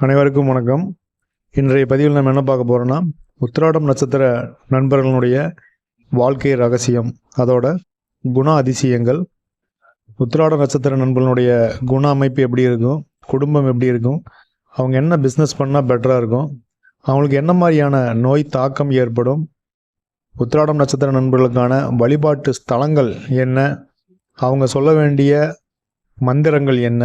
அனைவருக்கும் வணக்கம். இன்றைய பதிவில் நம்ம என்ன பார்க்க போகிறோன்னா உத்திராடம் நட்சத்திர நண்பர்களுடைய வாழ்க்கை ரகசியம் அதோட குண அதிசயங்கள். உத்திராட நட்சத்திர நண்பர்களுடைய குண அமைப்பு எப்படி இருக்கும் குடும்பம் எப்படி இருக்கும் அவங்க என்ன பிஸ்னஸ் பண்ணால் பெட்டராக இருக்கும் அவங்களுக்கு என்ன மாதிரியான நோய் தாக்கம் ஏற்படும் உத்திராடம் நட்சத்திர நண்பர்களுக்கான வழிபாட்டு ஸ்தலங்கள் என்ன அவங்க சொல்ல வேண்டிய மந்திரங்கள் என்ன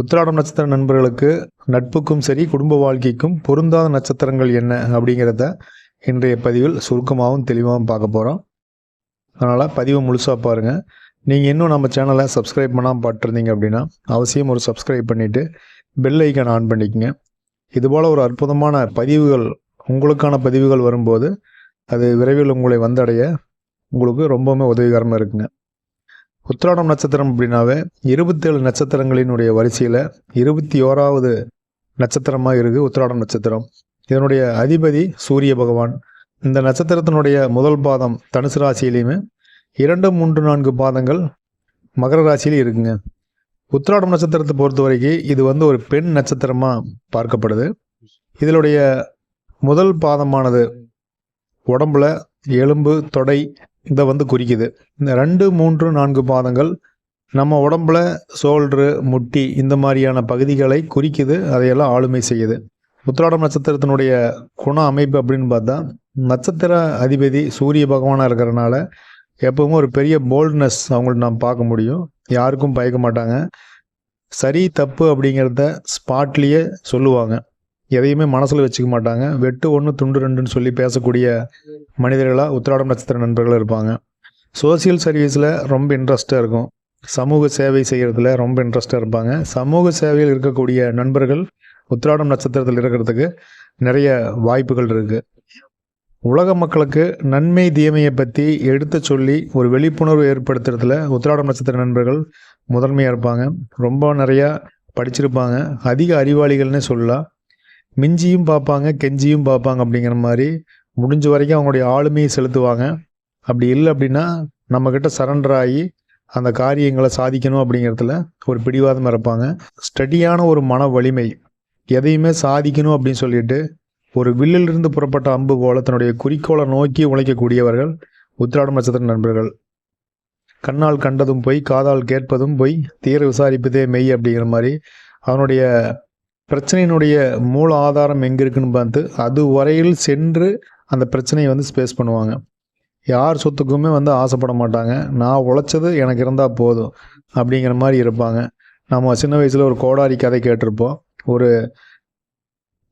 உத்திராடம் நட்சத்திர நண்பர்களுக்கு நட்புக்கும் சரி குடும்ப வாழ்க்கைக்கும் பொருந்தாத நட்சத்திரங்கள் என்ன அப்படிங்கிறத இன்றைய பதிவில் சுருக்கமாகவும் தெளிவாகவும் பார்க்க போகிறோம் அதனால் பதிவை முழுசாக பாருங்கள் நீங்கள் இன்னும் நம்ம சேனலை சப்ஸ்கிரைப் பண்ணாமல் பார்த்துருந்தீங்க அப்படின்னா அவசியம் ஒரு சப்ஸ்கிரைப் பண்ணிவிட்டு பெல் ஐக்கான் ஆன் பண்ணிக்கங்க. இதுபோல் ஒரு அற்புதமான பதிவுகள் உங்களுக்கான பதிவுகள் வரும்போது அது விரைவில் உங்களை வந்தடைய உங்களுக்கு ரொம்பவுமே உதவிகரமாக இருக்குங்க. உத்திராடம் நட்சத்திரம் அப்படின்னாவே இருபத்தேழு நட்சத்திரங்களினுடைய வரிசையில் இருபத்தி ஓராவது நட்சத்திரமாக இருக்குது உத்திராடம் நட்சத்திரம். இதனுடைய அதிபதி சூரிய பகவான். இந்த நட்சத்திரத்தினுடைய முதல் பாதம் தனுசு ராசியிலையுமே இரண்டு மூன்று நான்கு பாதங்கள் மகர ராசியிலையும் இருக்குங்க. உத்திராடம் நட்சத்திரத்தை பொறுத்த வரைக்கும் இது வந்து ஒரு பெண் நட்சத்திரமாக பார்க்கப்படுது. இதனுடைய முதல் பாதமானது உடம்புல எலும்பு தொடை இதை வந்து குறிக்குது. இந்த ரெண்டு மூன்று நான்கு பாதங்கள் நம்ம உடம்புல சோல்ட்ரு முட்டி இந்த மாதிரியான பகுதிகளை குறிக்குது. அதையெல்லாம் ஆளுமை செய்யுது. உத்திராடம் நட்சத்திரத்தினுடைய குண அமைப்பு அப்படின்னு பார்த்தா நட்சத்திர அதிபதி சூரிய பகவானாக இருக்கிறனால எப்பவும் ஒரு பெரிய போல்ட்னஸ் அவங்கள்ட்ட நாம் பார்க்க முடியும். யாருக்கும் பயக்க மாட்டாங்க. சரி தப்பு அப்படிங்கிறத ஸ்பாட்லேயே சொல்லுவாங்க. எதையுமே மனசில் வச்சுக்க மாட்டாங்க. வெட்டு ஒன்று துண்டு ரெண்டுன்னு சொல்லி பேசக்கூடிய மனிதர்களாக உத்திராடம் நட்சத்திர நண்பர்கள் இருப்பாங்க. சோசியல் சர்வீஸில் ரொம்ப இன்ட்ரெஸ்ட்டாக இருக்கும். சமூக சேவை செய்கிறதுல ரொம்ப இன்ட்ரெஸ்ட்டாக இருப்பாங்க. சமூக சேவையில் இருக்கக்கூடிய நண்பர்கள் உத்திராடம் நட்சத்திரத்தில் இருக்கிறதுக்கு நிறைய வாய்ப்புகள் இருக்குது உலக மக்களுக்கு நன்மை தீமையை பற்றி எடுத்து சொல்லி ஒரு விழிப்புணர்வு ஏற்படுத்துறதுல உத்திராடம் நட்சத்திர நண்பர்கள் முதன்மையாக இருப்பாங்க. ரொம்ப நிறையா படிச்சிருப்பாங்க. அதிக அறிவாளிகள்னே சொல்லலாம். மிஞ்சியும் பார்ப்பாங்க கெஞ்சியும் பார்ப்பாங்க அப்படிங்கிற மாதிரி முடிஞ்ச வரைக்கும் அவங்களுடைய ஆளுமையை செலுத்துவாங்க. அப்படி இல்லை அப்படின்னா நம்மக்கிட்ட சரண்டர் ஆகி அந்த காரியங்களை சாதிக்கணும் அப்படிங்கிறதுல ஒரு பிடிவாதம் இருப்பாங்க ஸ்டடியான ஒரு மன வலிமை எதையுமே சாதிக்கணும் அப்படின்னு சொல்லிட்டு ஒரு வில்லிலிருந்து புறப்பட்ட அம்பு போல தன்னுடைய குறிக்கோளை நோக்கி உழைக்கக்கூடியவர்கள் உத்திராடம் நட்சத்திர நண்பர்கள். கண்ணால் கண்டதும் போய் காதால் கேட்பதும் போய் தீர விசாரிப்பதே மெய் அப்படிங்கிற மாதிரி அவனுடைய பிரச்சனையினுடைய மூல ஆதாரம் எங்கே இருக்குன்னு பார்த்து அது வரையில் சென்று அந்த பிரச்சனையை வந்து ஸ்பேஸ் பண்ணுவாங்க. யார் சொத்துக்குமே வந்து ஆசைப்பட மாட்டாங்க. நான் உழைச்சது எனக்கு இருந்தால் போதும் அப்படிங்கிற மாதிரி இருப்பாங்க. நம்ம சின்ன வயசில் ஒரு கோடாரி கதை கேட்டிருப்போம். ஒரு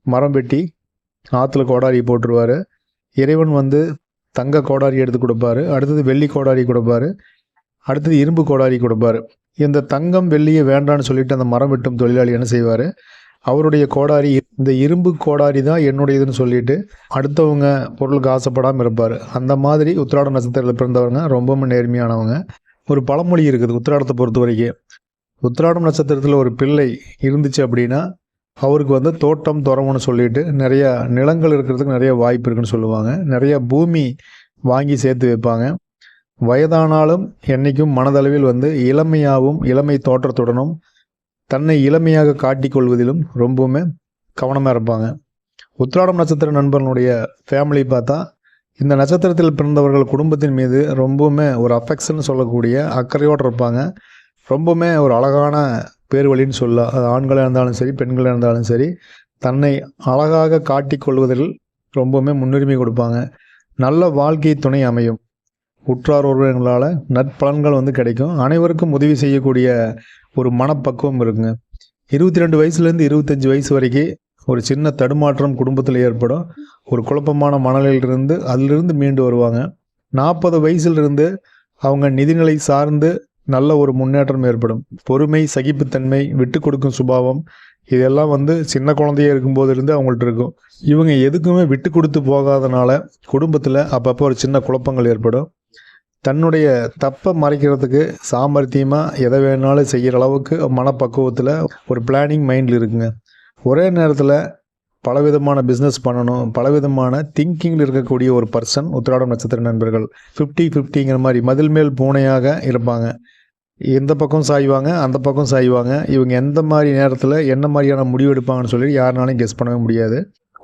மரம் வெட்டி ஆற்றுல கோடாரி போட்டுருவார். இறைவன் வந்து தங்க கோடாரி எடுத்து கொடுப்பாரு. அடுத்தது வெள்ளி கோடாரி கொடுப்பாரு. அடுத்தது இரும்பு கோடாரி கொடுப்பாரு. இந்த தங்கம் வெள்ளியை வேண்டான்னு சொல்லிட்டு அந்த மரம் வெட்டும் தொழிலாளி என்ன செய்வார்? அவருடைய கோடாரி இந்த இரும்பு கோடாரி தான் என்னுடையதுன்னு சொல்லிட்டு அடுத்தவங்க பொருளுக்கு ஆசைப்படாமல் இருப்பார். அந்த மாதிரி உத்திராட நட்சத்திரத்தில் பிறந்தவங்க ரொம்பவும் நேர்மையானவங்க. ஒரு பழமொழி இருக்குது உத்திராடத்தை பொறுத்த வரைக்கும். உத்திராடம் நட்சத்திரத்தில் ஒரு பிள்ளை இருந்துச்சு அப்படின்னா அவருக்கு வந்து தோட்டம் துறவுன்னு சொல்லிட்டு நிறைய நிலங்கள் இருக்கிறதுக்கு நிறைய வாய்ப்பு இருக்குன்னு சொல்லுவாங்க. நிறைய பூமி வாங்கி சேர்த்து வைப்பாங்க. வயதானாலும் என்றைக்கும் மனதளவில் வந்து இளமையாகவும் இளமை தோற்றத்துடனும் தன்னை இளமையாக காட்டிக்கொள்வதிலும் ரொம்பவுமே கவனமாக இருப்பாங்க. உத்திராடம் நட்சத்திர நண்பர்களுடைய ஃபேமிலி பார்த்தா இந்த நட்சத்திரத்தில் பிறந்தவர்கள் குடும்பத்தின் மீது ரொம்பவுமே ஒரு அஃபெக்ஷன் சொல்லக்கூடிய அக்கறையோடு இருப்பாங்க. ரொம்பவுமே ஒரு அழகான பேர் வழின்னு சொல்ல அது ஆண்களாக இருந்தாலும் சரி பெண்களாக இருந்தாலும் சரி தன்னை அழகாக காட்டிக்கொள்வதில் ரொம்பவுமே முன்னுரிமை கொடுப்பாங்க. நல்ல வாழ்க்கை துணை அமையும். உற்றார் உறவினர்களால் நற்பலன்கள் வந்து கிடைக்கும். அனைவருக்கும் உதவி செய்யக்கூடிய ஒரு மனப்பக்குவம் இருக்குங்க. இருபத்தி ரெண்டு வயசுலேருந்து இருபத்தஞ்சி வயசு வரைக்கும் ஒரு சின்ன தடுமாற்றம் குடும்பத்தில் ஏற்படும். ஒரு குழப்பமான மனநிலையிலிருந்து அதிலிருந்து மீண்டு வருவாங்க. நாற்பது வயசுலேருந்து அவங்க நிதிநிலை சார்ந்து நல்ல ஒரு முன்னேற்றம் ஏற்படும். பொறுமை சகிப்புத்தன்மை விட்டு கொடுக்கும் சுபாவம் இதெல்லாம் வந்து சின்ன குழந்தைய இருக்கும்போது இருந்து அவங்கள்ட்ட இருக்கும். இவங்க எதுக்குமே விட்டு கொடுத்து போகாதனால குடும்பத்தில் அப்பப்போ ஒரு சின்ன குழப்பங்கள் ஏற்படும். தன்னுடைய தப்பை மறைக்கிறதுக்கு சாமர்த்தியமாக எதை வேணாலும் செய்கிற அளவுக்கு மனப்பக்குவத்தில் ஒரு பிளானிங் மைண்டில் இருக்குங்க. ஒரே நேரத்தில் பலவிதமான பிஸ்னஸ் பண்ணணும் பலவிதமான திங்கிங்கில் இருக்கக்கூடிய ஒரு பர்சன் உத்திராடம் நட்சத்திர நண்பர்கள் ஃபிஃப்டி ஃபிஃப்டிங்கிற மாதிரி மதில் மேல் பூனையாக இருப்பாங்க. எந்த பக்கம் சாய்வாங்க அந்த பக்கம் சாய்வாங்க. இவங்க எந்த மாதிரி நேரத்தில் என்ன மாதிரியான முடிவு எடுப்பாங்கன்னு சொல்லி யாருனாலையும் கெஸ் பண்ணவே முடியாது.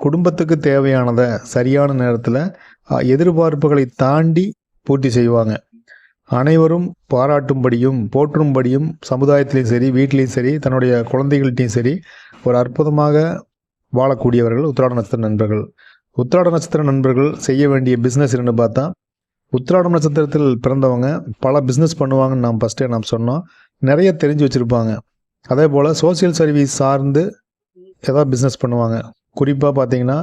குடும்பத்துக்கு தேவையானதை சரியான நேரத்தில் எதிர்பார்ப்புகளை தாண்டி பூர்த்தி செய்வாங்க. அனைவரும் பாராட்டும்படியும் போற்றும்படியும் சமுதாயத்திலையும் சரி வீட்லேயும் சரி தன்னுடைய குழந்தைகள்கிட்டையும் சரி ஒரு அற்புதமாக வாழக்கூடியவர்கள் உத்திராட நட்சத்திர நண்பர்கள். உத்திராட நட்சத்திர நண்பர்கள் செய்ய வேண்டிய பிஸ்னஸ் என்னென்னு பார்த்தா உத்திராடம் நட்சத்திரத்தில் பிறந்தவங்க பல பிஸ்னஸ் பண்ணுவாங்கன்னு நாம் ஃபஸ்ட்டே நாம் சொன்னோம். நிறைய தெரிஞ்சு வச்சுருப்பாங்க. அதே போல் சோஷியல் சர்வீஸ் சார்ந்து ஏதாவது பிஸ்னஸ் பண்ணுவாங்க. குறிப்பாக பார்த்தீங்கன்னா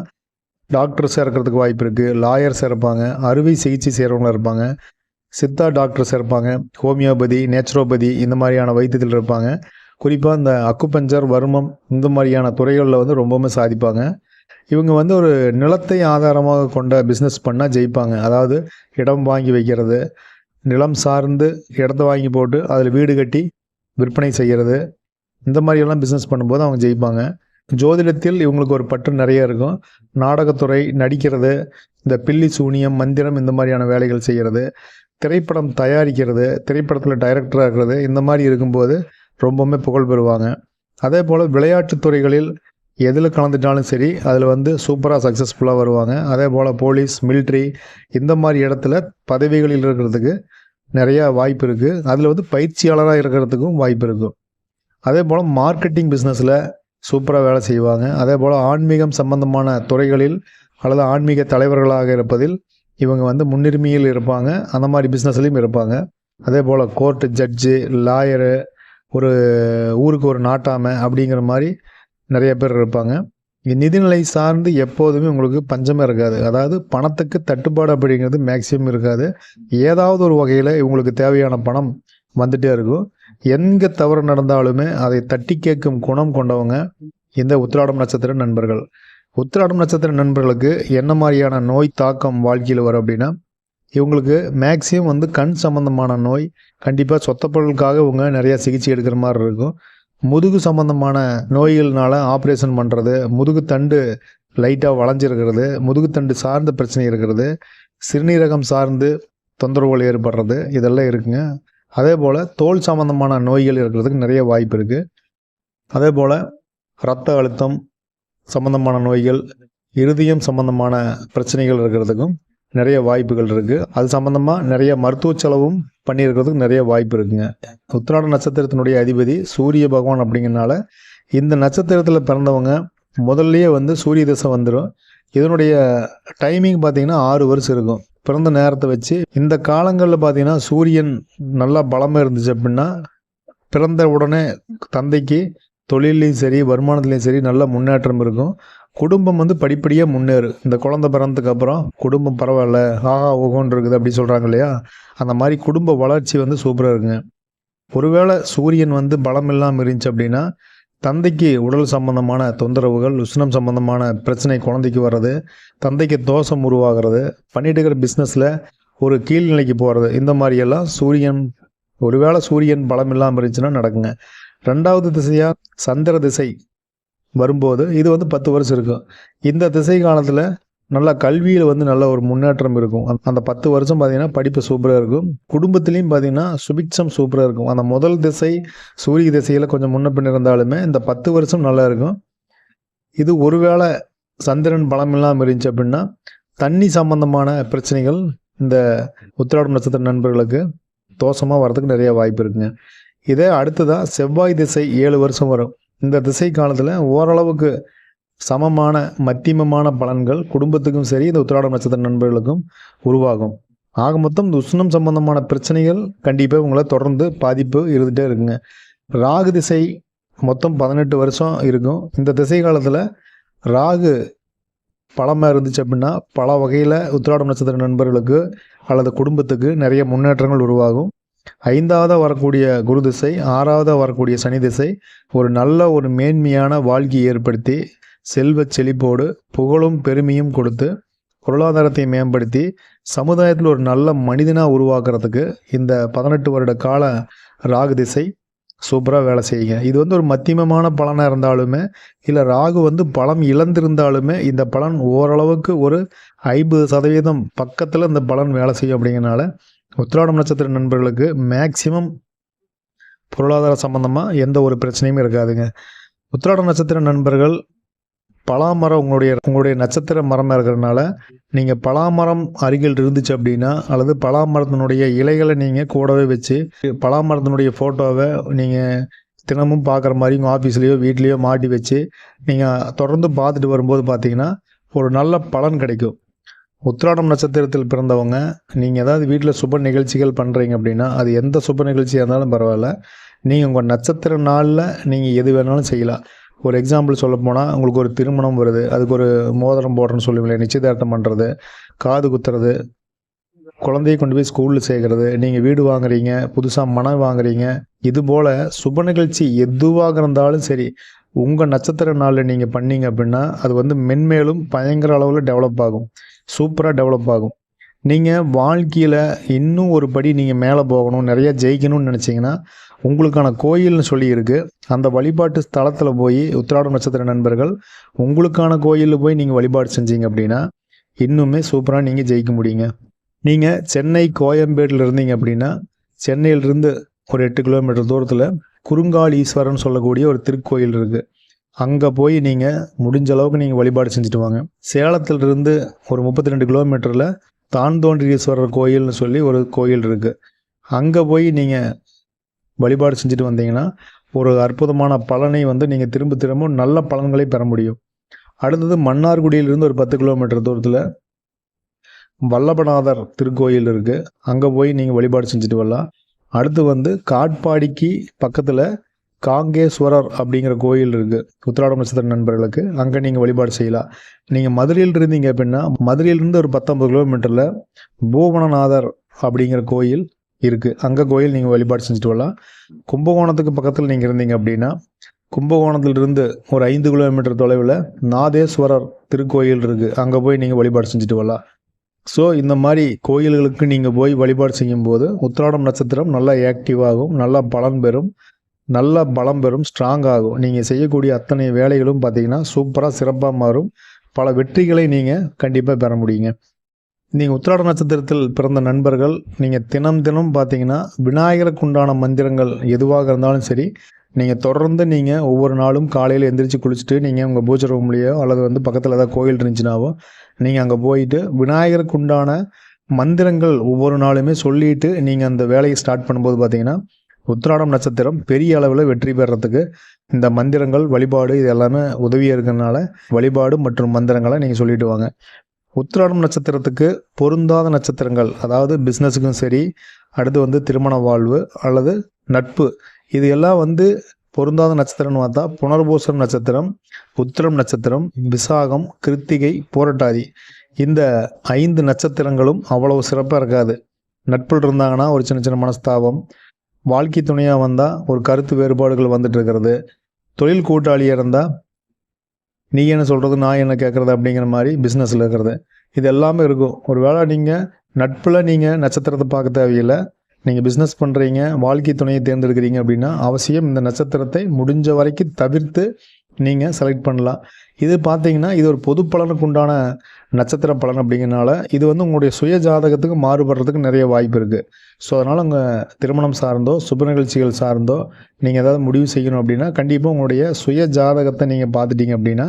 டாக்டர்ஸாக இருக்கிறதுக்கு வாய்ப்பு இருக்குது லாயர்ஸ் இருப்பாங்க அறுவை சிகிச்சை செய்கிறவங்களாக இருப்பாங்க. சித்தா டாக்டர்ஸ் இருப்பாங்க ஹோமியோபதி நேச்சுரோபதி இந்த மாதிரியான வைத்தியத்தில் இருப்பாங்க. குறிப்பாக இந்த அக்குபஞ்சர் வர்மம் இந்த மாதிரியான துறைகளில் வந்து ரொம்பவுமே சாதிப்பாங்க. இவங்க வந்து ஒரு நிலத்தை ஆதாரமாக கொண்ட பிஸ்னஸ் பண்ணால் ஜெயிப்பாங்க. அதாவது இடம் வாங்கி வைக்கிறது நிலம் சார்ந்து இடத்த வாங்கி போட்டு அதில் வீடு கட்டி விற்பனை செய்கிறது இந்த மாதிரியெல்லாம் பிஸ்னஸ் பண்ணும்போது அவங்க ஜெயிப்பாங்க. ஜோதிடத்தில் இவங்களுக்கு ஒரு பற்று நிறைய இருக்கும். நாடகத்துறை நடிக்கிறது இந்த பில்லி சூனியம் மந்திரம் இந்த மாதிரியான வேலைகள் செய்கிறது திரைப்படம் தயாரிக்கிறது திரைப்படத்தில் டைரக்டராக இருக்கிறது இந்த மாதிரி இருக்கும்போது ரொம்பவுமே புகழ் பெறுவாங்க. அதே போல் விளையாட்டுத் துறைகளில் எதில் கலந்துட்டாலும் சரி அதில் வந்து சூப்பராக சக்ஸஸ்ஃபுல்லாக வருவாங்க. அதே போல் போலீஸ் மிலிட்ரி இந்த மாதிரி இடத்துல பதவிகளில் இருக்கிறதுக்கு நிறையா வாய்ப்பு இருக்குது அதில் வந்து பயிற்சியாளராக இருக்கிறதுக்கும் வாய்ப்பு இருக்கும் அதே போல் மார்க்கெட்டிங் பிஸ்னஸில் சூப்பராக வேலை செய்வாங்க. அதே போல் ஆன்மீகம் சம்பந்தமான துறைகளில் அல்லது ஆன்மீக தலைவர்களாக இருப்பதில் இவங்க வந்து முன்னுரிமையில் இருப்பாங்க. அந்த மாதிரி பிஸ்னஸ்லையும் இருப்பாங்க. அதே போல் கோர்ட்டு ஜட்ஜு லாயரு ஒரு ஊருக்கு ஒரு நாட்டாமை அப்படிங்கிற மாதிரி நிறைய பேர் இருப்பாங்க. நிதிநிலை சார்ந்து எப்போதுமே உங்களுக்கு பஞ்சமே இருக்காது. அதாவது பணத்துக்கு தட்டுப்பாடு அப்படிங்கிறது மேக்சிமம் இருக்காது. ஏதாவது ஒரு வகையில் இவங்களுக்கு தேவையான பணம் வந்துகிட்டே இருக்கும். எங்கே தவறு நடந்தாலுமே அதை தட்டி கேட்கும் குணம் கொண்டவங்க இந்த உத்திராடம் நட்சத்திர நண்பர்கள். உத்திராடம் நட்சத்திர நண்பர்களுக்கு என்ன மாதிரியான நோய் தாக்கம் வாழ்க்கையில் வரும் அப்படின்னா இவங்களுக்கு மேக்சிமம் வந்து கண் சம்பந்தமான நோய் கண்டிப்பாக சொத்த பொருளுக்காக இவங்க நிறையா சிகிச்சை எடுக்கிற மாதிரி இருக்கும். முதுகு சம்பந்தமான நோய்கள்னால ஆப்ரேஷன் பண்ணுறது முதுகு தண்டு லைட்டாக வளைஞ்சிருக்கிறது முதுகுத்தண்டு சார்ந்த பிரச்சனை இருக்கிறது சிறுநீரகம் சார்ந்து தொந்தரவுகள் ஏற்படுறது இதெல்லாம் இருக்குங்க. அதே போல் தோல் சம்மந்தமான நோய்கள் இருக்கிறதுக்கு நிறைய வாய்ப்பு இருக்குது அதே போல் இரத்த அழுத்தம் சம்பந்தமான நோய்கள் இருதயம் சம்பந்தமான பிரச்சனைகள் இருக்கிறதுக்கும் நிறைய வாய்ப்புகள் இருக்குது அது சம்பந்தமாக நிறைய மருத்துவ செலவும் பண்ணியிருக்கிறதுக்கு நிறைய வாய்ப்பு இருக்குங்க. உத்திராட நட்சத்திரத்தினுடைய அதிபதி சூரிய பகவான் அப்படிங்கிறனால இந்த நட்சத்திரத்தில் பிறந்தவங்க முதல்லையே வந்து சூரிய தசை வந்துடும் இதனுடைய டைமிங் பார்த்தீங்கன்னா ஆறு வருஷம் இருக்கும். பிறந்த நேரத்தை வச்சு இந்த காலங்களில் பார்த்தீங்கன்னா சூரியன் நல்லா பலமாக இருந்துச்சு அப்படின்னா பிறந்த உடனே தந்தைக்கு தொழிலையும் சரி வருமானத்துலேயும் சரி நல்ல முன்னேற்றம் இருக்கும். குடும்பம் வந்து படிப்படியாக முன்னேறும். இந்த குழந்தை பிறந்ததுக்கு அப்புறம் குடும்பம் பரவாயில்ல ஆஹா ஓகோன்னு இருக்குது அப்படி சொல்கிறாங்க இல்லையா? அந்த மாதிரி குடும்ப வளர்ச்சி வந்து சூப்பராக இருக்குங்க. ஒருவேளை சூரியன் வந்து பலம் இல்லாமல் இருந்துச்சு அப்படின்னா தந்தைக்கு உடல் சம்பந்தமான தொந்தரவுகள் உஷ்ணம் சம்பந்தமான பிரச்சனை குழந்தைக்கு வர்றது தந்தைக்கு தோஷம் உருவாகிறது பண்ணிட்டு இருக்கிற பிஸ்னஸில் ஒரு கீழ்நிலைக்கு போகிறது இந்த மாதிரியெல்லாம் சூரியன் ஒருவேளை சூரியன் பலம் இல்லாமல் இருந்துச்சுன்னா நடக்குங்க. ரெண்டாவது திசையாக சந்திர திசை வரும்போது இது வந்து பத்து வருஷம் இருக்கும். இந்த திசை காலத்தில் நல்லா கல்வியில் வந்து நல்ல ஒரு முன்னேற்றம் இருக்கும். அந்த- பத்து வருஷம் பார்த்தீங்கன்னா படிப்பு சூப்பராக இருக்கும். குடும்பத்துலேயும் பார்த்தீங்கன்னா சுபிக்ஷம் சூப்பராக இருக்கும். அந்த முதல் திசை சூரிய திசையில் கொஞ்சம் முன்ன பின் இருந்தாலுமே இந்த பத்து வருஷம் நல்லா இருக்கும். இது ஒருவேளை சந்திரன் பலம் இல்லாமல் இருந்துச்சு அப்படின்னா தண்ணி சம்பந்தமான பிரச்சனைகள் இந்த உத்திராடம் நட்சத்திர நண்பர்களுக்கு தோஷமாக வரதுக்கு நிறைய வாய்ப்பு இருக்குங்க. இதே அடுத்ததாக செவ்வாய் திசை ஏழு வருஷம் வரும். இந்த திசை காலத்தில் ஓரளவுக்கு சமமான மத்தியமமான பலன்கள் குடும்பத்துக்கும் சரி இந்த உத்திராடம் நட்சத்திர நண்பர்களுக்கும் உருவாகும். ஆக மொத்தம் இந்த உஷ்ணம் சம்பந்தமான பிரச்சனைகள் கண்டிப்பாக உங்களை தொடர்ந்து பாதிப்பு இருந்துகிட்டே இருக்குங்க. ராகு திசை மொத்தம் பதினெட்டு வருஷம் இருக்கும். இந்த திசை காலத்தில் ராகு பழமாக இருந்துச்சு அப்படின்னா பல வகையில் உத்திராடம் நட்சத்திர நண்பர்களுக்கு அல்லது குடும்பத்துக்கு நிறைய முன்னேற்றங்கள் உருவாகும். ஐந்தாவதாக வரக்கூடிய குரு திசை ஆறாவதாக வரக்கூடிய சனி திசை ஒரு நல்ல ஒரு மேன்மையான வாழ்க்கையை ஏற்படுத்தி செல்வ செழிப்போடு புகழும் பெருமையும் கொடுத்து பொருளாதாரத்தை மேம்படுத்தி சமுதாயத்தில் ஒரு நல்ல மனிதனாக உருவாக்குறதுக்கு இந்த பதினெட்டு வருட கால ராகு திசை சூப்பராக வேலை செய்யுங்க. இது வந்து ஒரு மத்தியமமான பலனாக இருந்தாலுமே இல்லை ராகு வந்து பலம் இழந்திருந்தாலுமே இந்த பலன் ஓரளவுக்கு ஒரு ஐம்பது சதவீதம் பக்கத்தில் இந்த பலன் வேலை செய்யும் அப்படிங்கிறனால உத்திராடம் நட்சத்திர நண்பர்களுக்கு மேக்சிமம் பொருளாதார சம்பந்தமாக எந்த ஒரு பிரச்சனையும் இருக்காதுங்க. உத்திராடம் நட்சத்திர நண்பர்கள் பலாமரம் உங்களுடைய உங்களுடைய நட்சத்திர மரமாக இருக்கிறதுனால நீங்கள் பலாமரம் அருகில் இருந்துச்சு அப்படின்னா அல்லது பலாமரத்தினுடைய இலைகளை நீங்கள் கூடவே வச்சு பலாமரத்தினுடைய ஃபோட்டோவை நீங்கள் தினமும் பார்க்குற மாதிரி உங்கள் ஆஃபீஸ்லேயோ வீட்லேயோ மாட்டி வச்சு நீங்கள் தொடர்ந்து பார்த்துட்டு வரும்போது பார்த்தீங்கன்னா ஒரு நல்ல பலன் கிடைக்கும். உத்திராடம் நட்சத்திரத்தில் பிறந்தவங்க நீங்கள் ஏதாவது வீட்டில் சுப நிகழ்ச்சிகள் பண்ணுறீங்க அப்படின்னா அது எந்த சுப நிகழ்ச்சியாக இருந்தாலும் பரவாயில்ல. நீங்கள் உங்கள் நட்சத்திர நாளில் நீங்கள் எது வேணாலும் செய்யலாம். ஒரு எக்ஸாம்பிள் சொல்ல போனால் உங்களுக்கு ஒரு திருமணம் வருது அதுக்கு ஒரு மோதிரம் போடுறேன்னு சொல்லுவீங்களே நிச்சயதார்த்தம் பண்ணுறது காது குத்துறது குழந்தைய கொண்டு போய் ஸ்கூலில் சேர்க்குறது நீங்கள் வீடு வாங்குறீங்க புதுசாக மனம் வாங்குறீங்க இது போல் சுப நிகழ்ச்சி எதுவாக இருந்தாலும் சரி உங்கள் நட்சத்திர நாளில் நீங்கள் பண்ணீங்க அப்படின்னா அது வந்து மென்மேலும் பயங்கர அளவில் டெவலப் ஆகும். சூப்பராக டெவலப் ஆகும். நீங்கள் வாழ்க்கையில் இன்னும் ஒரு படி நீங்கள் மேலே போகணும் நிறையா ஜெயிக்கணும்னு நினச்சிங்கன்னா உங்களுக்கான கோயில்னு சொல்லி இருக்குது அந்த வழிபாட்டு ஸ்தலத்தில் போய் உத்திராடம் நட்சத்திர நண்பர்கள் உங்களுக்கான கோயிலில் போய் நீங்கள் வழிபாடு செஞ்சீங்க அப்படின்னா இன்னுமே சூப்பராக நீங்கள் ஜெயிக்க முடியுங்க. நீங்கள் சென்னை கோயம்பேட்டில் இருந்தீங்க அப்படின்னா சென்னையிலிருந்து ஒரு எட்டு கிலோமீட்டர் தூரத்தில் குறுங்கால் ஈஸ்வரன் சொல்லக்கூடிய ஒரு திருக்கோயில் இருக்குது அங்கே போய் நீங்கள் முடிஞ்ச அளவுக்கு நீங்கள் வழிபாடு செஞ்சுட்டு வாங்க. சேலத்திலிருந்து ஒரு முப்பத்தி ரெண்டு கிலோமீட்டரில் தான் தோன்றீஸ்வரர் கோயில்னு சொல்லி ஒரு கோயில் இருக்குது அங்கே போய் நீங்கள் வழிபாடு செஞ்சுட்டு வந்தீங்கன்னா ஒரு அற்புதமான பலனை வந்து நீங்கள் திரும்ப திரும்ப நல்ல பலன்களை பெற முடியும். அடுத்தது மன்னார்குடியிலிருந்து ஒரு பத்து கிலோமீட்டர் தூரத்தில் வல்லபநாதர் திருக்கோயில் இருக்குது அங்கே போய் நீங்கள் வழிபாடு செஞ்சுட்டு வரலாம். அடுத்து வந்து காட்பாடிக்கு பக்கத்தில் காங்கேஸ்வரர் அப்படிங்கிற கோயில் இருக்குது உத்திராடம் நட்சத்திர நண்பர்களுக்கு. அங்கே நீங்கள் வழிபாடு செய்யலாம். நீங்கள் மதுரையில் இருந்தீங்க அப்படின்னா மதுரையிலிருந்து ஒரு பத்தொம்பது கிலோமீட்டரில் பூவனநாதர் அப்படிங்கிற கோயில் இருக்குது அங்கே கோயில் நீங்கள் வழிபாடு செஞ்சுட்டு வரலாம். கும்பகோணத்துக்கு பக்கத்தில் நீங்கள் இருந்தீங்க அப்படின்னா கும்பகோணத்திலிருந்து ஒரு ஐந்து கிலோமீட்டர் தொலைவில் நாதேஸ்வரர் திருக்கோயில் இருக்குது அங்கே போய் நீங்கள் வழிபாடு செஞ்சுட்டு வரலாம். ஸோ இந்த மாதிரி கோயில்களுக்கு நீங்கள் போய் வழிபாடு செய்யும்போது உத்திராடம் நட்சத்திரம் நல்லா ஆக்டிவாகும் நல்லா பலன் பெறும். நல்ல பலம் பெறும் ஸ்ட்ராங் ஆகும். நீங்கள் செய்யக்கூடிய அத்தனை வேலைகளும் பார்த்தீங்கன்னா சூப்பராக சிறப்பாக மாறும். பல வெற்றிகளை நீங்கள் கண்டிப்பாக பெற முடியுங்க. நீங்கள் உத்திராட நட்சத்திரத்தில் பிறந்த நண்பர்கள் நீங்கள் தினம் தினம் பார்த்தீங்கன்னா விநாயகருக்கு உண்டான மந்திரங்கள் எதுவாக இருந்தாலும் சரி நீங்கள் தொடர்ந்து நீங்கள் ஒவ்வொரு நாளும் காலையில் எந்திரிச்சு குளிச்சுட்டு நீங்கள் உங்கள் பூஜை ரூம்லேயோ அல்லது வந்து பக்கத்தில் ஏதாவது கோயில் இருந்துச்சுனாவோ நீங்கள் அங்கே போயிட்டு விநாயகருக்கு உண்டான மந்திரங்கள் ஒவ்வொரு நாளுமே சொல்லிட்டு நீங்கள் அந்த வேலையை ஸ்டார்ட் பண்ணும்போது பார்த்தீங்கன்னா உத்ராடம் நட்சத்திரம் பெரிய அளவில் வெற்றி பெறத்துக்கு இந்த மந்திரங்கள் வழிபாடு இது எல்லாமே உதவியாக இருக்கிறதுனால வழிபாடு மற்றும் மந்திரங்களை நீங்கள் சொல்லிட்டு வாங்க. உத்திராடம் நட்சத்திரத்துக்கு பொருந்தாத நட்சத்திரங்கள் அதாவது பிஸ்னஸுக்கும் சரி அடுத்து வந்து திருமண வாழ்வு அல்லது நட்பு இது எல்லாம் வந்து பொருந்தாத நட்சத்திரம்னு பார்த்தா புனர்பூசம் நட்சத்திரம் உத்திரம் நட்சத்திரம் விசாகம் கிருத்திகை போரட்டாதி. இந்த ஐந்து நட்சத்திரங்களும் அவ்வளவு சிறப்பாக இருக்காது. நட்பில் இருந்தாங்கன்னா ஒரு சின்ன சின்ன மனஸ்தாபம் வாழ்க்கை துணையாக வந்தால் ஒரு கருத்து வேறுபாடுகள் வந்துட்டுருக்கிறது. தொழில் கூட்டாளியாக இருந்தால் நீ என்ன சொல்கிறது நான் என்ன கேட்குறது அப்படிங்கிற மாதிரி பிஸ்னஸில் இருக்கிறது. இது எல்லாமே இருக்கும். ஒரு வேளை நீங்கள் நட்பில் நீங்கள் நட்சத்திரத்தை பார்க்க தேவையில்லை. நீங்கள் பிஸ்னஸ் பண்ணுறீங்க வாழ்க்கை துணையை தேர்ந்தெடுக்கிறீங்க அப்படின்னா அவசியம் இந்த நட்சத்திரத்தை முடிஞ்ச வரைக்கும் தவிர்த்து நீங்கள் செலக்ட் பண்ணலாம். இது பார்த்தீங்கன்னா இது ஒரு பொது பலனுக்கு உண்டான நட்சத்திர பலன் அப்படிங்கிறனால இது வந்து உங்களுடைய சுய ஜாதகத்துக்கு மாறுபடுறதுக்கு நிறைய வாய்ப்பு இருக்குது ஸோ அதனால் உங்கள் திருமணம் சார்ந்தோ சுப நிகழ்ச்சிகள் சார்ந்தோ நீங்கள் ஏதாவது முடிவு செய்யணும் அப்படின்னா கண்டிப்பாக உங்களுடைய சுய ஜாதகத்தை நீங்கள் பார்த்துட்டீங்க அப்படின்னா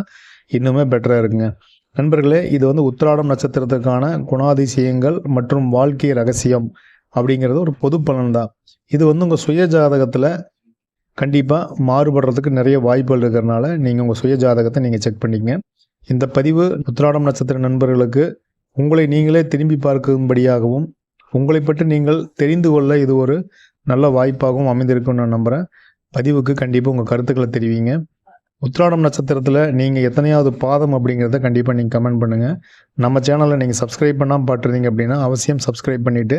இன்னுமே பெட்டராக இருக்குங்க. நண்பர்களே இது வந்து உத்திராடம் நட்சத்திரத்துக்கான குணாதிசயங்கள் மற்றும் வாழ்க்கை ரகசியம் அப்படிங்கிறது ஒரு பொது பலன் தான். இது வந்து உங்கள் சுய ஜாதகத்தில் கண்டிப்பாக மாறுபடுறதுக்கு நிறைய வாய்ப்புகள் இருக்கிறனால நீங்கள் உங்கள் சுய ஜாதகத்தை நீங்கள் செக் பண்ணிக்கங்க. இந்த பதிவு உத்திராடம் நட்சத்திர நண்பர்களுக்கு உங்களை நீங்களே திரும்பி பார்க்கும்படியாகவும் உங்களை பற்றி நீங்கள் தெரிந்து கொள்ள இது ஒரு நல்ல வாய்ப்பாகவும் அமைந்திருக்கும்னு நான் நம்புகிறேன் பதிவுக்கு கண்டிப்பாக உங்கள் கருத்துக்களை தெரிவிங்க. உத்திராடம் நட்சத்திரத்தில் நீங்கள் எத்தனையாவது பாதம் அப்படிங்கிறத கண்டிப்பாக நீங்கள் கமெண்ட் பண்ணுங்கள் நம்ம சேனலில் நீங்கள் சப்ஸ்கிரைப் பண்ணாமல் பார்த்துருந்தீங்க அப்படின்னா அவசியம் சப்ஸ்கிரைப் பண்ணிவிட்டு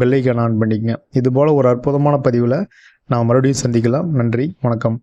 பெல்லைக்கான் ஆன் பண்ணிக்கங்க. இதுபோல் ஒரு அற்புதமான பதிவில் நாம் மறுபடியும் சந்திக்கலாம். நன்றி வணக்கம்.